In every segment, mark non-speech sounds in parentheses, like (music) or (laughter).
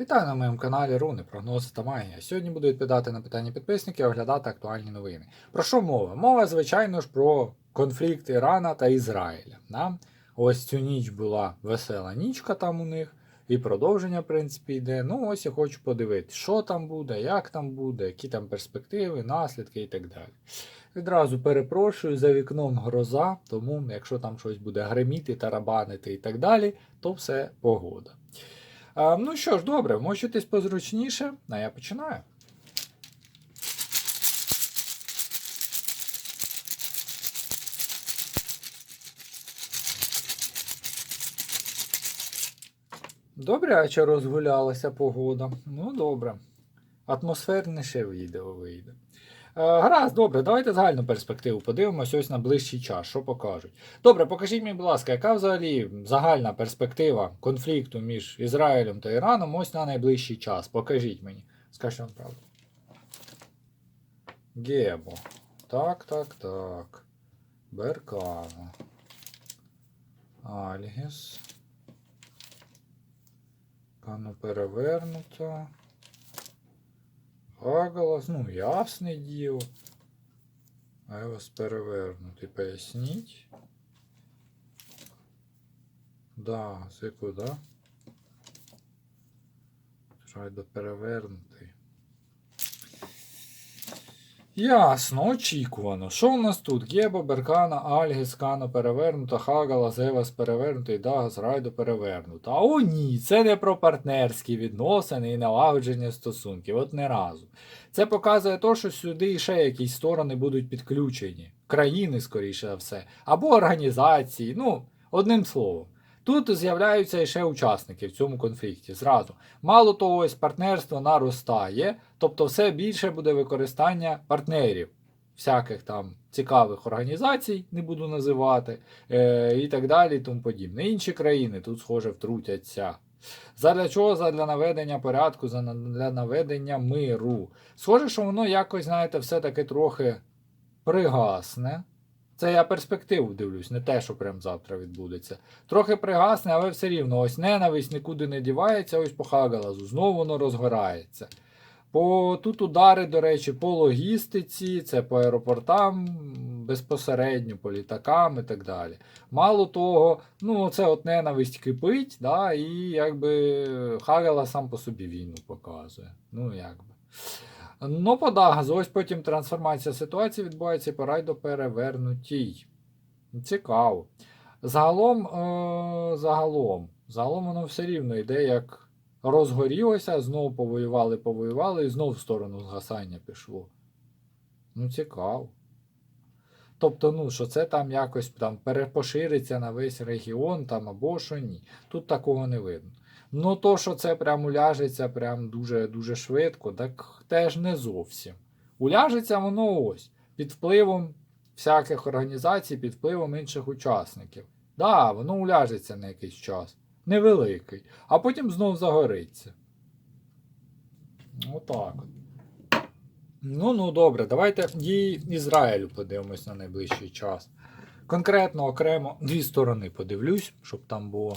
Вітаю на моєму каналі Руни, прогнози та магія. Сьогодні буду відповідати на питання підписників, оглядати актуальні новини. Про що мова? Мова, звичайно ж, про конфлікт Ірана та Ізраїля. Да? Ось цю ніч була весела нічка там у них, і продовження, в принципі, йде. Ну, ось я хочу подивитися, що там буде, як там буде, які там перспективи, наслідки і так далі. Відразу перепрошую за вікном гроза, тому якщо там щось буде гриміти, тарабанити і так далі, то все погода. А, ну що ж, добре, вмочитись позручніше, а я починаю. Добряче розгулялася погода. Ну, добре. Атмосферніше відео вийде. Е, Гаразд, добре, давайте загальну перспективу подивимося ось на ближчий час, що покажуть. Добре, покажіть мені, будь ласка, яка взагалі загальна перспектива конфлікту між Ізраїлем та Іраном ось на найближчий час. Покажіть мені. Скажіть вам правду. Гебо. Так, так, так. Беркана. Альгіс. Кано перевернуто. Хагалас, ну, ясне діло. вас перевернути. поясніть. Да, секунда. Треба перевернутий. Ясно, очікувано. Що у нас тут? Геба, Беркана, Альгіс, Кано перевернута, Хагала, Зевас перевернутий, Дагас, Райдо перевернута. А о ні, це не про партнерські відносини і налагодження стосунків. От не разу. Це показує те, що сюди ще якісь сторони будуть підключені. Країни, скоріше за все, або організації. Ну, одним словом. Тут з'являються ще учасники в цьому конфлікті зразу. Мало того, ось партнерство наростає, тобто все більше буде використання партнерів, всяких там цікавих організацій, не буду називати, е, і так далі, і тому подібне. Інші країни тут, схоже, втрутяться. Задля чого? Задля наведення порядку, для наведення миру. Схоже, що воно якось, знаєте, все-таки трохи пригасне. Це я перспективу дивлюсь, не те, що прям завтра відбудеться. Трохи пригасне, але все рівно ось ненависть нікуди не дівається, ось по Хагалазу. Знову воно розгорається. По, Тут удари, до речі, по логістиці, це по аеропортам, безпосередньо, по літакам і так далі. Мало того, ну це от ненависть кипить, да, і якби Хагала сам по собі війну показує. Ну, якби. Ну, по Дагазу, ось потім трансформація ситуації відбувається і по райдо перевернутій. Цікаво. Загалом, е- загалом, загалом воно все рівно йде, як розгорілося, знову повоювали, повоювали, і знову в сторону згасання пішло. Ну, цікаво. Тобто, ну, що це там якось там перепошириться на весь регіон там або що ні. Тут такого не видно. Ну, то, що це прям уляжеться прям дуже-дуже швидко, так теж не зовсім. Уляжеться воно ось під впливом всяких організацій, під впливом інших учасників. Да, воно уляжеться на якийсь час. Невеликий. А потім знов загориться. Отак от. Ну, ну добре, давайте і Ізраїлю подивимось на найближчий час. Конкретно окремо дві сторони подивлюсь, щоб там було.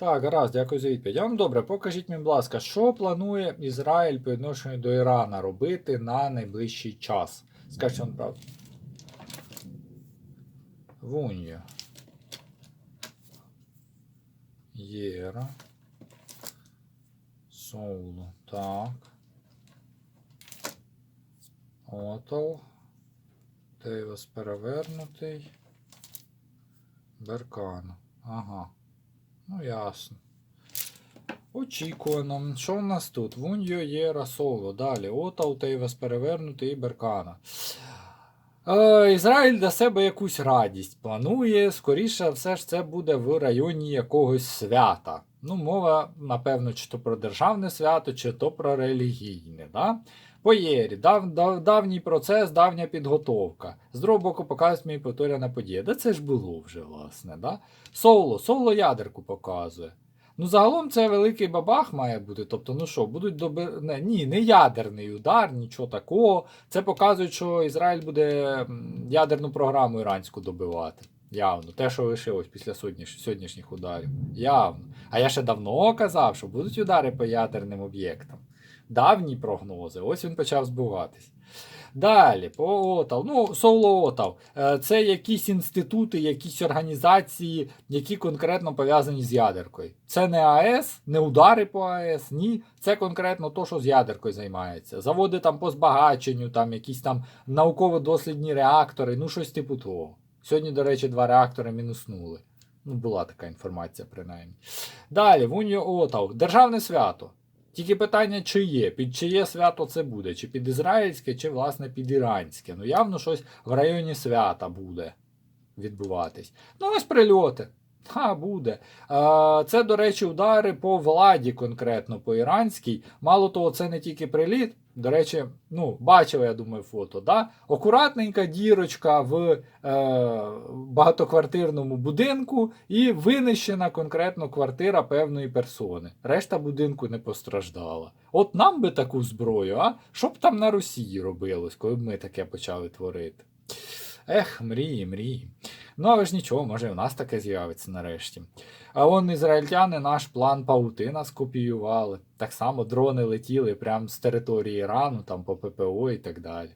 Так, гаразд, дякую за відповідь. Я вам добре, покажіть мені, будь ласка, що планує Ізраїль по відношенню до Ірана робити на найближчий час? Скажіть вам правду. Вунья. Єра. Соулу. Так. Отол. Тейвас перевернутий. Беркана. Ага. Ну, ясно. Очікувано. Що в нас тут? Вуньо Єра Соло. Далі. Отал, Тейвас перевернутий і Беркана. Е, Ізраїль для себе якусь радість планує. Скоріше, все ж це буде в районі якогось свята. Ну, мова, напевно, чи то про державне свято, чи то про релігійне. Да? По Єрі, дав, дав, давній процес, давня підготовка. З другого боку, показують мені повторяна подія. Да це ж було вже, власне. Да? Соло, соло ядерку показує. Ну, загалом це великий бабах має бути. Тобто, ну що, будуть доби... не, ні, не ядерний удар, нічого такого. Це показує, що Ізраїль буде ядерну програму іранську добивати. Явно. Те, що лишилось після сьогоднішніх ударів. Явно. А я ще давно казав, що будуть удари по ядерним об'єктам. Давні прогнози. Ось він почав збуватись. Далі, по ОТАЛ. Ну, Соло ОТАЛ. Е, Це якісь інститути, якісь організації, які конкретно пов'язані з ядеркою. Це не АЕС, не удари по АЕС, ні. Це конкретно то, що з ядеркою займається. Заводи там по збагаченню, там якісь там науково-дослідні реактори, ну щось типу того. Сьогодні, до речі, два реактори мінуснули. Ну, була така інформація, принаймні. Далі, в Уніо ОТАЛ. Державне свято. Тільки питання, чи є, під чиє свято це буде, чи під ізраїльське, чи власне під іранське. Ну явно щось в районі свята буде відбуватись. Ну ось прильоти. Ха, буде. Це, до речі, удари по владі конкретно по іранській. Мало того, це не тільки приліт. До речі, ну, бачили, я думаю, фото. Да? Акуратненька дірочка в е, багатоквартирному будинку і винищена конкретно квартира певної персони. Решта будинку не постраждала. От нам би таку зброю, а? Що б там на Росії робилось, коли б ми таке почали творити? Ех, мрії, мрії. Ну, але ж нічого, може, і в нас таке з'явиться нарешті. А он ізраїльтяни наш план паутина скопіювали. Так само дрони летіли прямо з території Ірану, там по ППО і так далі.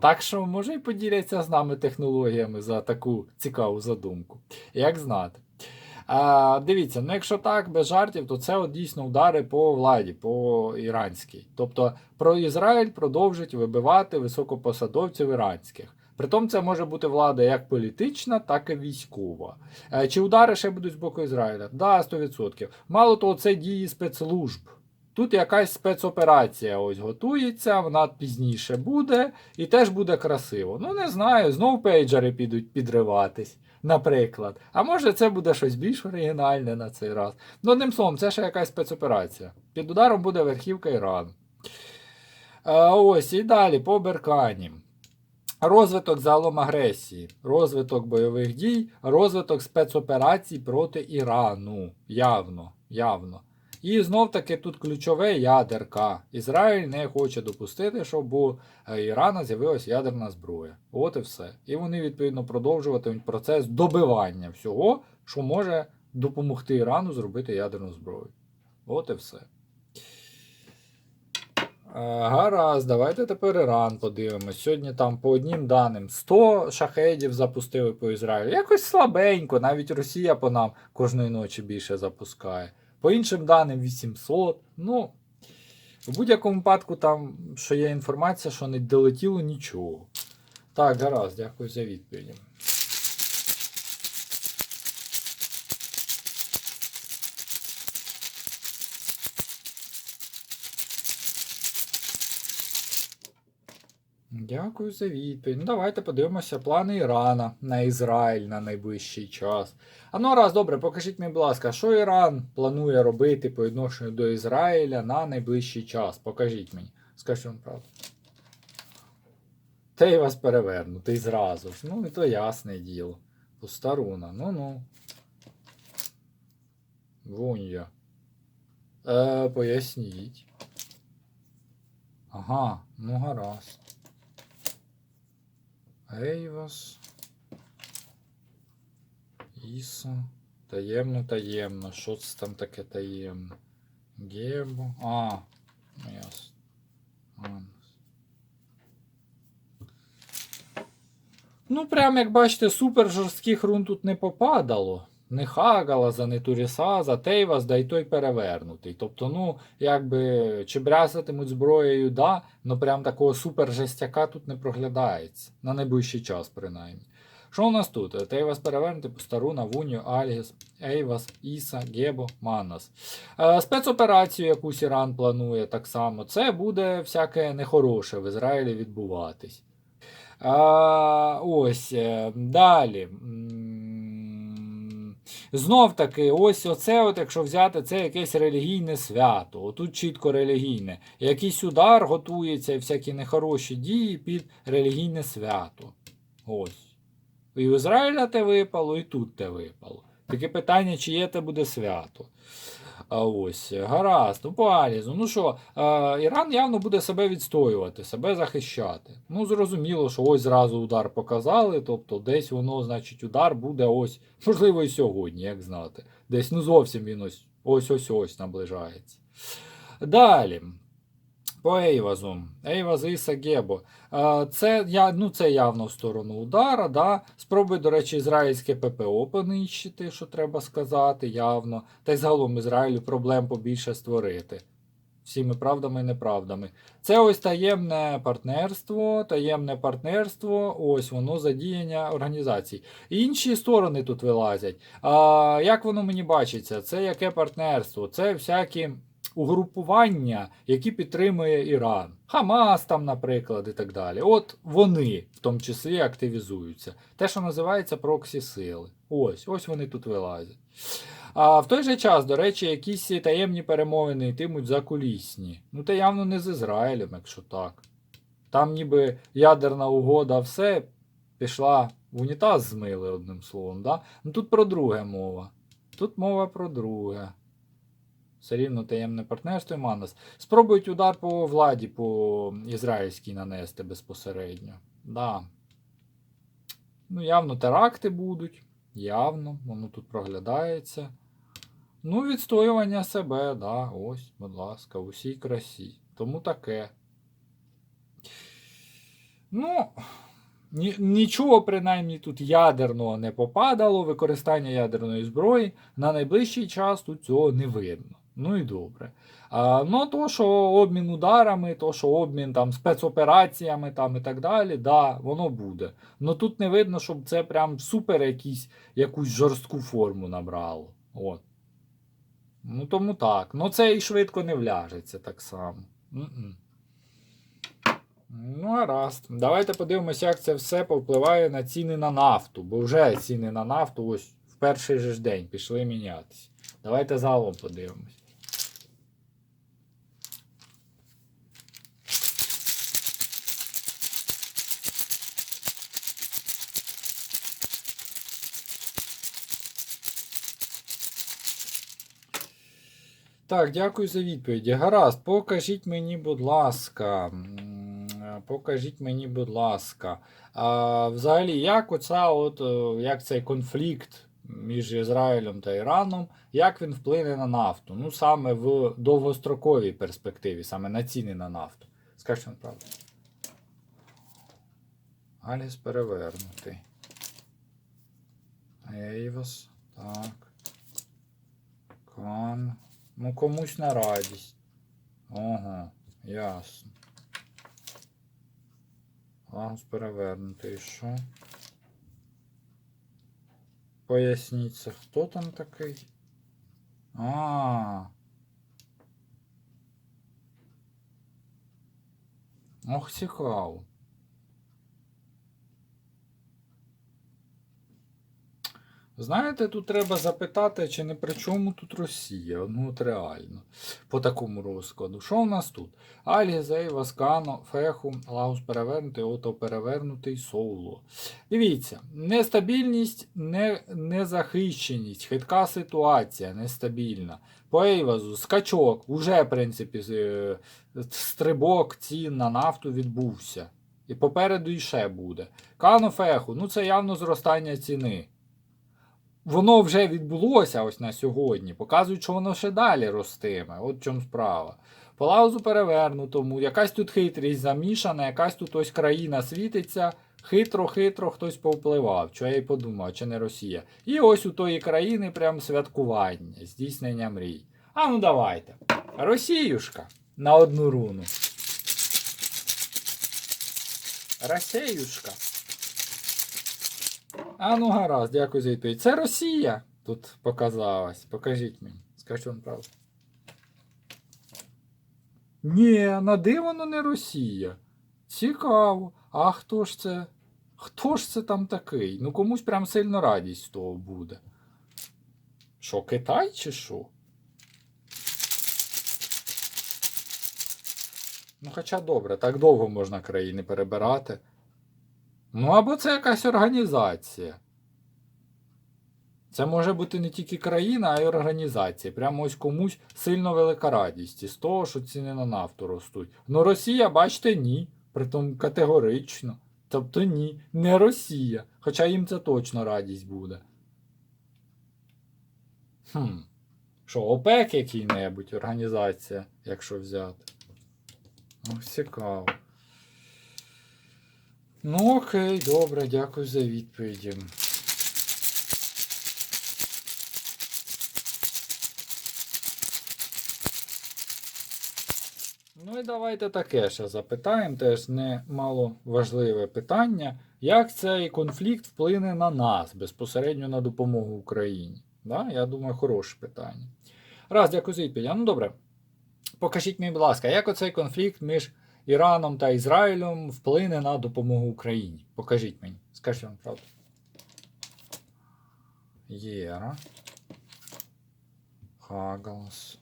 Так що, може, і поділяться з нами технологіями за таку цікаву задумку. Як знати. А, дивіться, ну якщо так, без жартів, то це от дійсно удари по владі, по іранській. Тобто про Ізраїль продовжить вибивати високопосадовців іранських. Притом це може бути влада як політична, так і військова. Е, Чи удари ще будуть з боку Ізраїля? Да, 100%. Мало того, це дії спецслужб. Тут якась спецоперація ось готується, вона пізніше буде, і теж буде красиво. Ну, не знаю, знов пейджери підуть підриватись, наприклад. А може це буде щось більш оригінальне на цей раз. Ну, одним словом, це ще якась спецоперація. Під ударом буде верхівка Ірану. Е, ось і далі по Беркані. Розвиток загалом агресії, розвиток бойових дій, розвиток спецоперацій проти Ірану. Явно, явно. І знов таки тут ключове ядерка. Ізраїль не хоче допустити, щоб у е, Ірана з'явилася ядерна зброя. От і все. І вони відповідно продовжуватимуть процес добивання всього, що може допомогти Ірану зробити ядерну зброю. От і все. Е, Гаразд, давайте тепер Іран подивимось. Сьогодні там по однім даним 100 шахедів запустили по Ізраїлю. Якось слабенько, навіть Росія по нам кожної ночі більше запускає. По іншим даним 800. Ну, в будь-якому випадку там що є інформація, що не долетіло нічого. Так, гаразд, дякую за відповіді. Дякую за відповідь. Ну, давайте подивимося плани Ірана на Ізраїль на найближчий час. А ну раз, добре, покажіть мені, будь ласка, що Іран планує робити по відношенню до Ізраїля на найближчий час? Покажіть мені. Скажіть вам правду. Та й вас перевернути зразу ж. Ну, і то ясне діло. Пуста руна. Ну-ну. Вунь я. Е, поясніть. Ага, ну гаразд. Ейвас. Іса. Таємно, таємно. Що це там таке таємно? Гебо. А, ну ясно. Ну, прям як бачите, супер жорстких рун тут не попадало. Не Хагалаза, не Турісаза, Тейвас, да й той перевернутий. Тобто, ну, якби, чи брясатимуть зброєю, да, но прям такого супер жестяка тут не проглядається. На найближчий час, принаймні. Що у нас тут? Тейвас перевернутий, Постаруна, Вуньо, Альгіс, Ейвас, Іса, Гебо, Манас. Е, спецоперацію якусь Іран планує так само. Це буде всяке нехороше в Ізраїлі відбуватись. А, ось е, далі. Знов таки, ось оце, от, якщо взяти, це якесь релігійне свято. Отут чітко релігійне. Якийсь удар готується і всякі нехороші дії під релігійне свято. Ось. І в Ізраїля те випало, і тут те випало. Таке питання, чиє те буде свято. А ось, гаразд, ну по Алізу. Ну що, е, Іран явно буде себе відстоювати, себе захищати. Ну, зрозуміло, що ось зразу удар показали, тобто десь воно, значить, удар буде ось, можливо, і сьогодні, як знати. Десь ну зовсім він ось ось ось ось наближається. Далі. По Ейвазу. Ейваз Іса Гебо. Е, Це, ну, це явно в сторону удара. Да? Спробуй, до речі, ізраїльське ППО понищити, що треба сказати, явно. Та й загалом Ізраїлю проблем побільше створити. Всіми правдами і неправдами. Це ось таємне партнерство, таємне партнерство, ось воно задіяння організацій. Інші сторони тут вилазять. А, як воно мені бачиться? Це яке партнерство? Це всякі угрупування, які підтримує Іран. Хамас там, наприклад, і так далі. От вони в тому числі активізуються. Те, що називається проксі сили. Ось, ось вони тут вилазять. А в той же час, до речі, якісь таємні перемовини йтимуть закулісні. Ну, це явно не з Ізраїлем, якщо так. Там ніби ядерна угода, все пішла в унітаз змили, одним словом. Да? Ну тут про друге мова. Тут мова про друге. Все рівно таємне партнерство і Манас. Спробують удар по владі, по ізраїльській нанести безпосередньо. Да. Ну, явно теракти будуть. Явно, воно тут проглядається. Ну, відстоювання себе, да, ось, будь ласка, в усій красі. Тому таке. Ну, нічого, принаймні, тут ядерного не попадало, використання ядерної зброї на найближчий час тут цього не видно. Ну і добре. А, ну, то, що обмін ударами, то, що обмін там, спецопераціями там, і так далі, да, воно буде. Ну тут не видно, щоб це прям супер якісь, якусь жорстку форму набрало. От. Ну тому так. Ну це і швидко не вляжеться так само. М-м. Ну, гаразд. Давайте подивимося, як це все повпливає на ціни на нафту. Бо вже ціни на нафту ось в перший же ж день пішли мінятися. Давайте загалом подивимось. Так, дякую за відповіді. Гаразд, покажіть мені, будь ласка. Покажіть мені, будь ласка. А, взагалі, як оця от, е, як цей конфлікт між Ізраїлем та Іраном, як він вплине на нафту? Ну, саме в довгостроковій перспективі, саме на ціни на нафту. Скажіть вам правду. Аліс перевернутий. Ейвас. Так. Кан. Ну, комусь на радість. Ага, ясно. Лагус перевернутий. Що? Поясніть, це хто там такий? А. Ох, цікаво. Знаєте, тут треба запитати, чи не при чому тут Росія. Ну, от реально. По такому розкладу. Що в нас тут? Альгізей, Васкано, Феху, Лаус перевернутий, Ото перевернутий, Соуло. Дивіться, нестабільність, не, незахищеність, хитка ситуація, нестабільна. По Ейвазу, скачок, уже, в принципі, е, стрибок цін на нафту відбувся. І попереду іще буде. Кано Феху, ну це явно зростання ціни воно вже відбулося ось на сьогодні. Показують, що воно ще далі ростиме. От в чому справа. По лаузу перевернутому, якась тут хитрість замішана, якась тут ось країна світиться. Хитро-хитро хтось повпливав, що я й подумав, чи не Росія. І ось у тої країни прям святкування, здійснення мрій. А ну давайте. Росіюшка на одну руну. Росіюшка. А ну гаразд, дякую за відповідь. Це Росія тут показалась. Покажіть мені. Скажіть вам правду. Ні, на диво не Росія. Цікаво. А хто ж це? Хто ж це там такий? Ну комусь прям сильно радість з того буде. Що, Китай чи що? Ну, хоча добре, так довго можна країни перебирати. Ну, або це якась організація. Це може бути не тільки країна, а й організація. Прямо ось комусь сильно велика радість із того, що ціни на нафту ростуть. Ну Росія, бачите, ні. Притом категорично. Тобто ні, не Росія. Хоча їм це точно радість буде. Хм. Що, ОПЕК який-небудь організація, якщо взяти. Ну, цікаво. Ну, окей, добре, дякую за відповіді. Ну і давайте таке ще запитаємо, теж не мало важливе питання. Як цей конфлікт вплине на нас безпосередньо на допомогу Україні? Да? Я думаю, хороше питання. Раз, дякую за відповідь. Ну добре. Покажіть мені, будь ласка, як оцей конфлікт між Іраном та Ізраїлем вплине на допомогу Україні? Покажіть мені. Скажіть вам правду. Єра. Хагалас.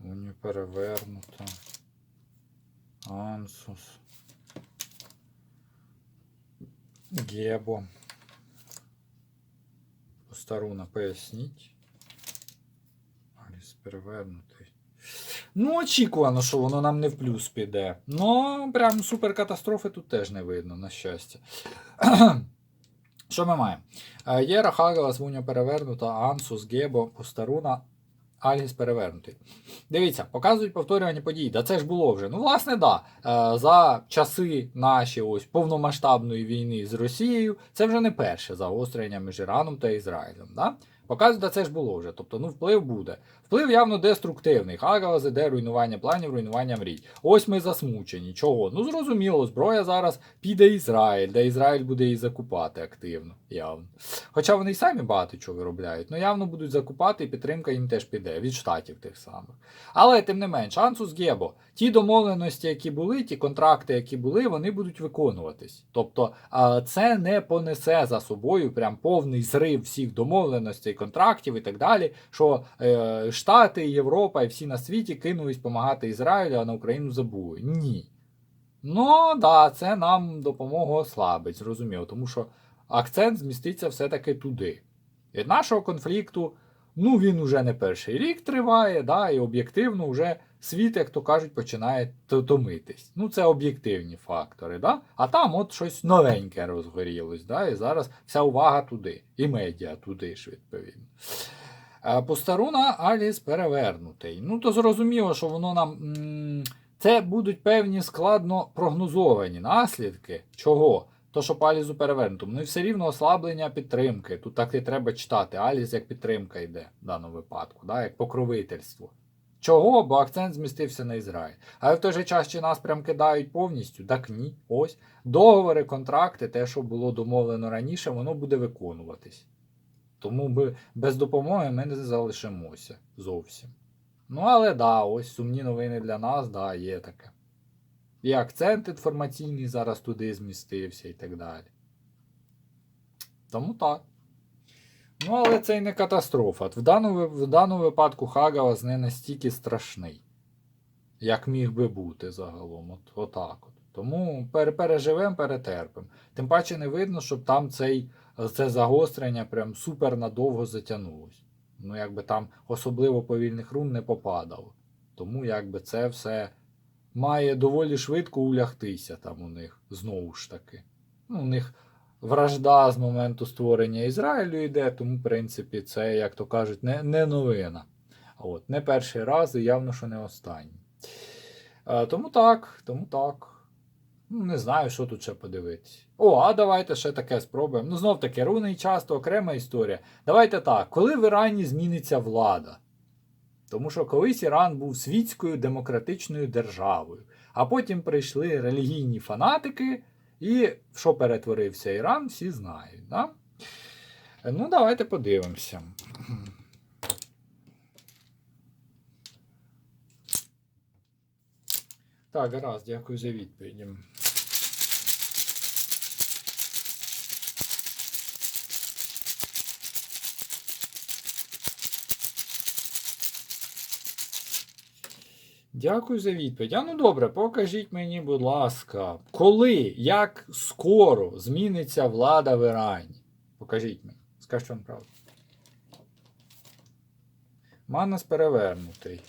Уні перевернуто. Ансус. Гебо. Постаруна поясніть. Аліс перевернутий. Ну, очікувано, що воно нам не в плюс піде. Ну, прям суперкатастрофи тут теж не видно, на щастя. (clears throat) Що ми маємо? Е, Єра Хагалас, Вуня перевернута, Ансус, Гебо, Постаруна, Альгіс перевернутий. Дивіться, показують повторювані події. Да це ж було вже. Ну, власне, да. Е, За часи наші ось повномасштабної війни з Росією, це вже не перше загострення між Іраном та Ізраїлем. Да? Показують, да це ж було вже. Тобто, ну, вплив буде. Вплив явно деструктивний. Хагалас іде руйнування планів, руйнування мрій. Ось ми засмучені. Чого? Ну, зрозуміло, зброя зараз піде Ізраїль, де Ізраїль буде її закупати активно, явно. Хоча вони й самі багато чого виробляють, ну явно будуть закупати, і підтримка їм теж піде від штатів тих самих. Але тим не менш, Ансус Гебо, ті домовленості, які були, ті контракти, які були, вони будуть виконуватись. Тобто це не понесе за собою прям повний зрив всіх домовленостей, контрактів і так далі. Що е, Штати, Європа і всі на світі кинулись допомагати Ізраїлю, а на Україну забули. Ні. Ну, да, це нам допомогу ослабить, зрозуміло, тому що акцент зміститься все-таки туди. Від нашого конфлікту, ну він уже не перший рік триває, да, і об'єктивно вже світ, як то кажуть, починає томитись. Ну, це об'єктивні фактори, да? а там от щось новеньке розгорілось, да, і зараз вся увага туди, і медіа туди ж, відповідно. Е, Постаруна Аліс перевернутий. Ну, то зрозуміло, що воно нам. Це будуть певні складно прогнозовані наслідки. Чого? То, що по Алізу перевернутому. Ну і все рівно ослаблення підтримки. Тут так і треба читати. Аліз як підтримка йде в даному випадку, да? як покровительство. Чого? Бо акцент змістився на Ізраїль. Але в той же час чи нас прям кидають повністю? Так ні. Ось. Договори, контракти, те, що було домовлено раніше, воно буде виконуватись. Тому ми, без допомоги ми не залишимося зовсім. Ну, але да, ось сумні новини для нас, да, є таке. І акцент інформаційний зараз туди змістився і так далі. Тому так. Ну, але це й не катастрофа. В даному, в даному випадку Хагалас не настільки страшний, як міг би бути загалом. От, отак от. Тому переживемо, перетерпимо. Тим паче не видно, щоб там цей, це загострення прям супер надовго затягнулось. Ну, якби там особливо повільних рун не попадало. Тому якби це все має доволі швидко улягтися там у них знову ж таки. Ну, у них вражда з моменту створення Ізраїлю йде, тому, в принципі, це, як то кажуть, не, не новина. От, не перший раз і явно, що не останній. Е, тому так, тому так. Ну, не знаю, що тут ще подивитись. О, а давайте ще таке спробуємо. Ну, знов таки, рунний час то окрема історія. Давайте так, коли в Ірані зміниться влада? Тому що колись Іран був світською демократичною державою, а потім прийшли релігійні фанатики, і в що перетворився Іран, всі знають. Да? Ну, давайте подивимося. Так, гаразд, дякую за відповіді. Дякую за відповідь. А ну добре, покажіть мені, будь ласка, коли, як скоро зміниться влада в Ірані? Покажіть мені. Скажи, що він правда. Манас перевернутий.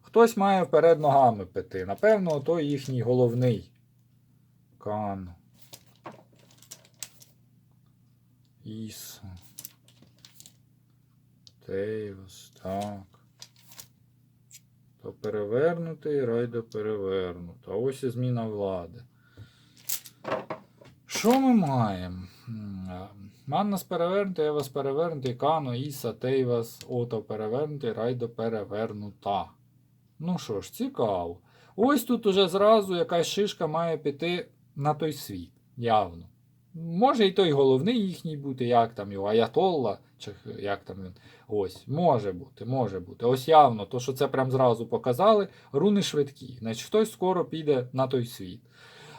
Хтось має вперед ногами пити. Напевно, той їхній головний. Кан. Іса. Тейвас. Так. То перевернутий, райдо перевернуто. А ось і зміна влади. Що ми маємо? Маннас перевернутий, Евас перевернутий, Кано, Іса, Тейвас, Ото перевернутий, Райдо перевернута. Ну що ж, цікаво. Ось тут уже зразу якась шишка має піти на той світ. Явно. Може і той головний їхній бути, як там його, Аятолла, чи як там він. Ось, може бути, може бути. Ось явно, то, що це прям зразу показали, руни швидкі. Значить, хтось скоро піде на той світ.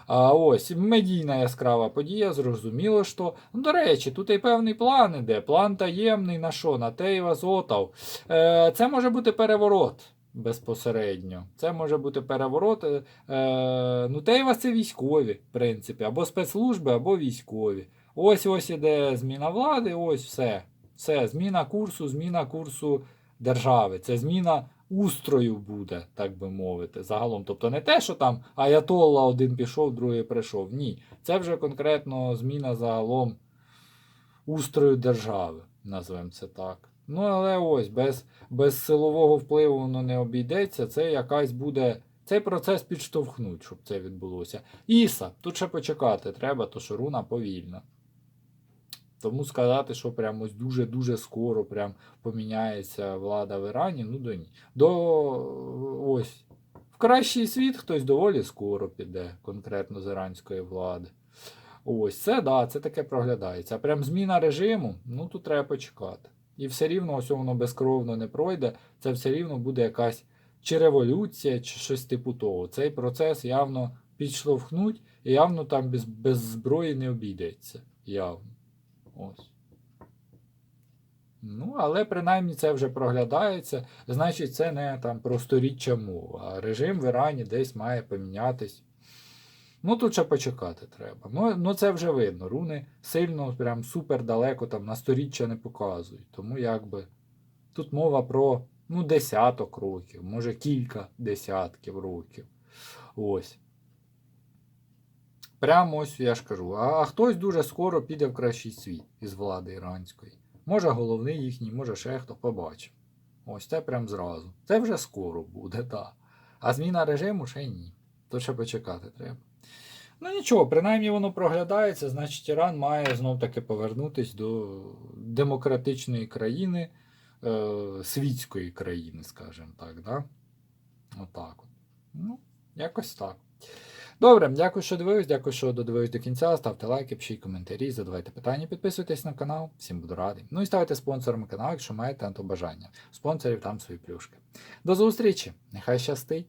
А ось медійна яскрава подія, зрозуміло, що. Ну, до речі, тут і певний план іде. План таємний на що? На Тейва Зотав. Е, це може бути переворот безпосередньо. Це може бути переворот. Е, е, ну, Тейва це військові, в принципі, або спецслужби, або військові. Ось ось іде зміна влади, ось все. Все, зміна курсу, зміна курсу держави. Це зміна устрою буде, так би мовити, загалом. Тобто не те, що там Аятолла один пішов, другий прийшов. Ні. Це вже конкретно зміна загалом устрою держави, назвемо це так. Ну, але ось без, без силового впливу воно не обійдеться. Це якась буде. Цей процес підштовхнуть, щоб це відбулося. Іса, тут ще почекати треба, то що руна повільна. Тому сказати, що прям ось дуже-дуже скоро прям поміняється влада в Ірані, ну до ні. До ось. В кращий світ хтось доволі скоро піде, конкретно з іранської влади. Ось це да, це таке проглядається. А прям зміна режиму, ну тут треба почекати. І все рівно ось воно безкровно не пройде, це все рівно буде якась чи революція, чи щось типу того. Цей процес явно підштовхнуть, і явно там без, без зброї не обійдеться. Явно. Ось. Ну, але принаймні це вже проглядається. Значить, це не там про сторіччя мова, а режим в Ірані десь має помінятись. Ну, тут ще почекати треба. Ну, ну це вже видно. Руни сильно, прям супер далеко там на сторіччя не показують. Тому якби тут мова про ну, десяток років, може кілька десятків років. Ось. Прямо ось я ж кажу. А, а хтось дуже скоро піде в кращий світ із влади іранської. Може головний їхній, може ще хто побачив. Ось це прям зразу. Це вже скоро буде, так. А зміна режиму ще ні. То ще почекати треба. Ну нічого, принаймні воно проглядається, значить Іран має знов таки повернутися до демократичної країни, е, світської країни, скажімо так. Да? Отак от. Ну, якось так. Добре, дякую, що дивились, дякую, що додивились до кінця. Ставте лайки, пишіть коментарі, задавайте питання, підписуйтесь на канал, всім буду радий. Ну і ставайте спонсорами каналу, якщо маєте на то бажання. Спонсорів там свої плюшки. До зустрічі! Нехай щастить!